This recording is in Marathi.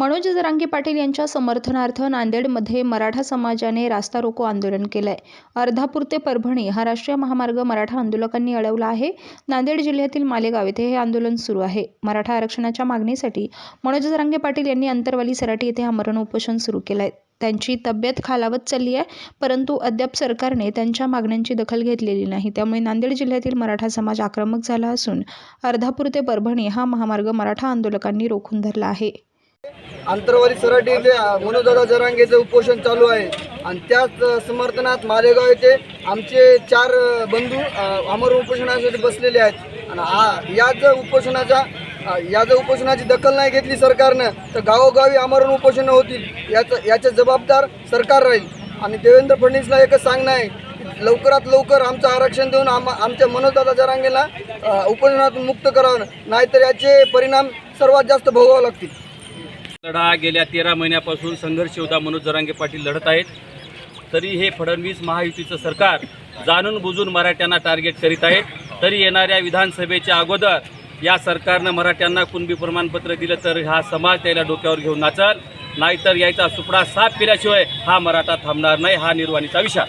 मनोज जरांगे पाटील यांच्या समर्थनार्थ नांदेडमध्ये मराठा समाजाने रास्ता रोको आंदोलन केलंय. अर्धापूर ते परभणी हा राष्ट्रीय महामार्ग मराठा आंदोलकांनी अडवला आहे. नांदेड जिल्ह्यातील मालेगाव येथे हे आंदोलन सुरू आहे. मराठा आरक्षणाच्या मागणीसाठी मनोज जरांगे पाटील यांनी अंतरवाली सराटी येथे आमरण उपोषण सुरू केलं आहे त्यांची तब्येत खालावत चालली आहे परंतु अद्याप सरकारने त्यांच्या मागण्यांची दखल घेतलेली नाही. त्यामुळे नांदेड जिल्ह्यातील मराठा समाज आक्रमक झाला असून अर्धापूर ते परभणी हा महामार्ग मराठा आंदोलकांनी रोखून धरला आहे. आंतरवाली सराटी इथे मनोदादा जरांगेचं उपोषण चालू आहे. आणि त्याच समर्थनात मालेगाव येथे आमचे चार बंधू अमर उपोषणासाठी बसलेले आहेत. आणि आ- याच उपोषणाच्या या याच उपोषणाची दखल नाही घेतली सरकारनं तर गावोगावी आमरण उपोषणं होतील याचं याचे जबाबदार सरकार राहील. आणि देवेंद्र फडणवीसला एकच सांगणं आहे लवकरात लवकर आमचं आरक्षण देऊन आम आमच्या मनोजदादा जरांगेला उपोषणातून मुक्त करावं नाहीतर याचे परिणाम सर्वात जास्त भोगावे लागतील. लढा गेल्या तेरा महिन्यापासून संघर्ष योद्धा मनोज जरांगे पाटील लढत आहेत. तरी हे फडणवीस महायुतीचं सरकार जाणून बुजून मराठ्यांना टार्गेट करीत आहेत. तरी येणाऱ्या विधानसभेच्या अगोदर या सरकारनं मराठ्यांना कुणबी प्रमाणपत्र दिलं तर हा समाज त्याला डोक्यावर घेऊन नाचल. नाहीतर यायचा सुपडा साफ केल्याशिवाय हा मराठा थांबणार नाही हा निर्वाणीचा विषय